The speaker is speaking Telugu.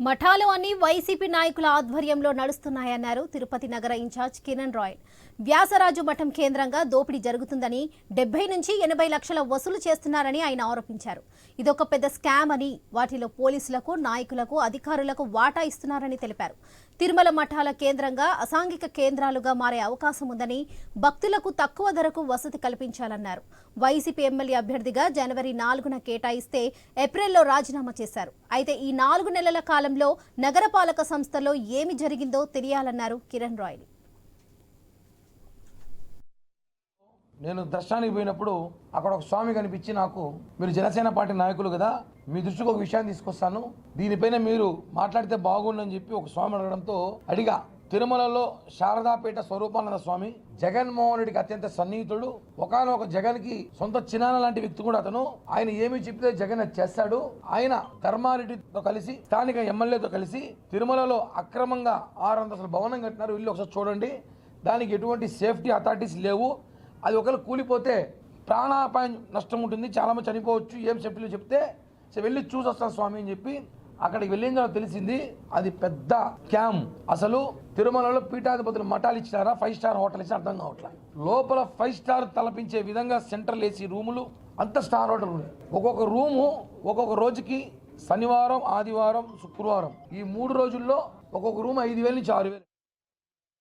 మఠాలు అన్ని వైసీపీ నాయకుల ఆధ్వర్యంలో నడుస్తున్నాయన్నారు తిరుపతి నగర ఇన్ఛార్జ్ కిరణ్ రాయల్ వ్యాసరాజు మఠం కేంద్రంగా దోపిడీ జరుగుతుందని డెబ్బై నుంచి ఎనభై లక్షల వసూలు చేస్తున్నారని ఆయన ఆరోపించారు. ఇదొక పెద్ద స్కామ్ అని వాటిలో పోలీసులకు నాయకులకు అధికారులకు వాటా ఇస్తున్నారని తెలిపారు. తిరుమల మఠాల కేంద్రంగా అసాంఘిక కేంద్రాలుగా మారే అవకాశం ఉందని భక్తులకు తక్కువ ధరకు వసతి కల్పించాలన్నారు. వైసీపీ ఎమ్మెల్యే అభ్యర్థిగా జనవరి నాలుగున కేటాయిస్తే ఏప్రిల్లో రాజీనామా చేశారు. అయితే ఈ నాలుగు నెలల కాలం కాలంలో నగరపాలక సంస్థలో ఏమి జరిగిందో తెలియాలన్నారు కిరణ్ రాయల్ నేను దర్శనానికి పోయినప్పుడు అక్కడ ఒక స్వామి కనిపించి నాకు మీరు జనసేన పార్టీ నాయకులు కదా మీ దృష్టికి ఒక విషయాన్ని తీసుకొస్తాను. దీనిపైన మీరు మాట్లాడితే బాగుండని చెప్పి ఒక స్వామి అడగడంతో అడిగా. తిరుమలలో శారదాపేట స్వరూపానంద స్వామి జగన్మోహన్ రెడ్డికి అత్యంత సన్నిహితుడు. ఒకనొక జగన్కి సొంత చిన్నాన లాంటి వ్యక్తి కూడా అతను. ఆయన ఏమి చెప్తే జగన్ చేస్తాడు. ఆయన ధర్మారెడ్డితో కలిసి స్థానిక ఎమ్మెల్యేతో కలిసి తిరుమలలో అక్రమంగా ఆరు అంతస్తుల భవనం కట్టినారు. వీళ్ళు ఒకసారి చూడండి. దానికి ఎటువంటి సేఫ్టీ అథారిటీస్ లేవు. అది ఒకవేళ కూలిపోతే ప్రాణాపాయం నష్టం ఉంటుంది. చాలామంది చనిపోవచ్చు. ఏం చెప్పలేదు చెప్తే వెళ్ళి చూసి వస్తాను స్వామి అని చెప్పి అక్కడికి వెళ్ళిన తర్వాత తెలిసింది అది పెద్ద క్యామ్ అసలు తిరుమలలో పీఠాధిపతులు మఠాలు ఇచ్చినారా? ఫైవ్ స్టార్ హోటల్ ఇచ్చి అర్థం కావట్లే. లోపల ఫైవ్ స్టార్ తలపించే విధంగా సెంట్రల్ ఏసీ రూములు అంత స్టార్ హోటల్ ఉన్నాయి ఒక్కొక్క రూము ఒక్కొక్క రోజుకి శనివారం ఆదివారం శుక్రవారం. ఈ మూడు రోజుల్లో ఒక్కొక్క రూమ్ ఐదు వేల నుంచి ఆరు వేలు.